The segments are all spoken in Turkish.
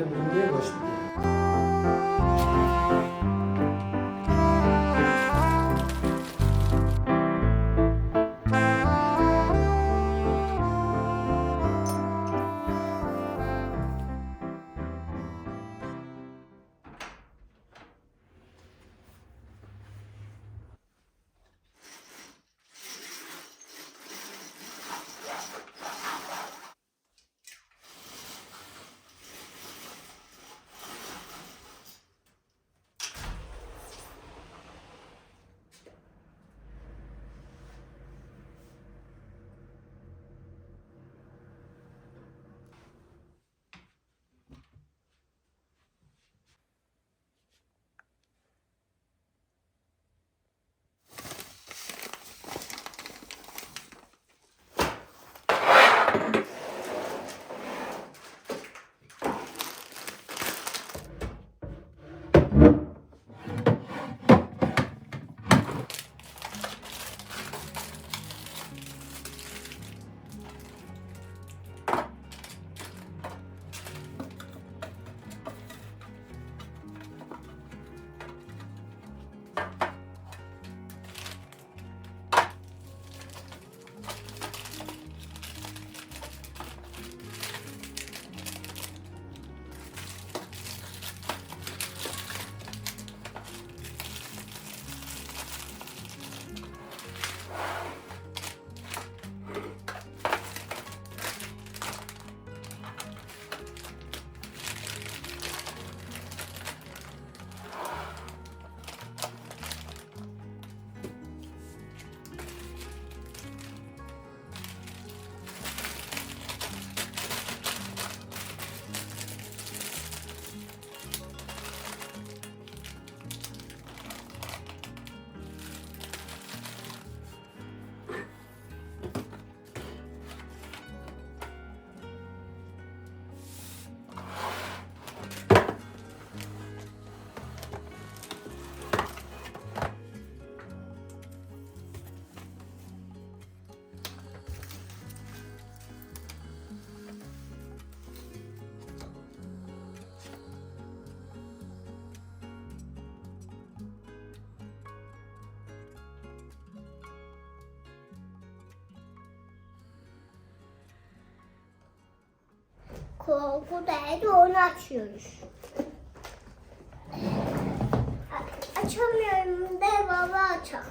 hale Korku derdi onu açıyoruz. Açamıyorum de baba açar.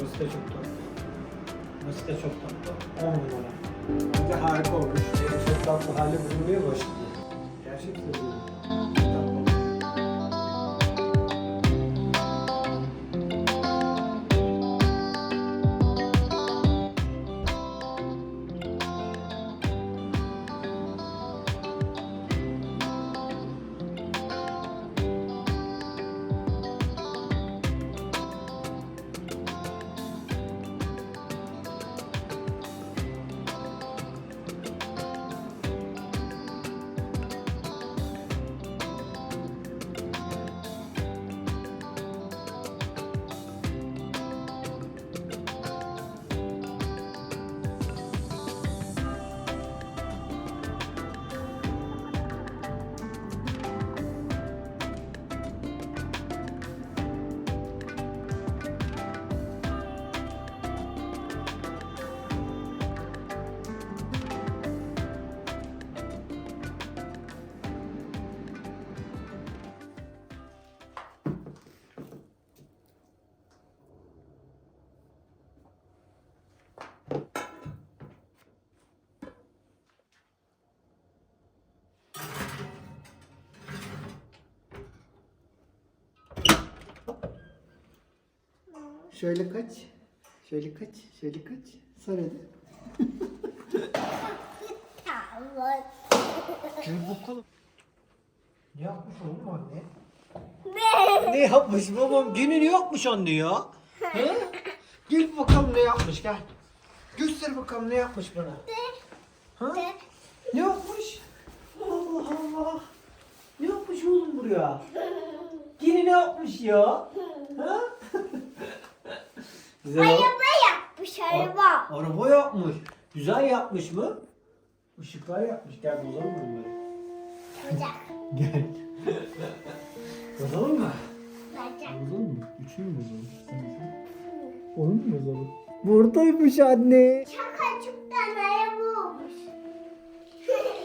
Burası da çok tatlı. Burası da çok tatlı. 10 numara. Bence harika olmuş. Ee, Çok tatlı hale bürünmeye başladı. Şöyle kaç. Şöyle kaç. Şöyle kaç. Sar hadi. Gel bakalım. Ne yapmış oğlum anne? Ne? Ne yapmış babam? Gene ne yapmış anne ya? He? Gel bakalım ne yapmış gel. Göster bakalım ne yapmış bana. Ha? Ne yapmış? Allah Allah. Ne yapmış oğlum buraya? Gene ne yapmış ya? Ha? Güzel Araba yapmış araba. Araba yapmış. Güzel yapmış mı? Işıklar yapmış. Gel bozalım mı bunları? Güzel. Gel. bozalım mı? Güzel. Bozalım mı? Üçünü mü bozalım? Onu mu bozalım? Buradaymış anne. Şakacıktan araba olmuş.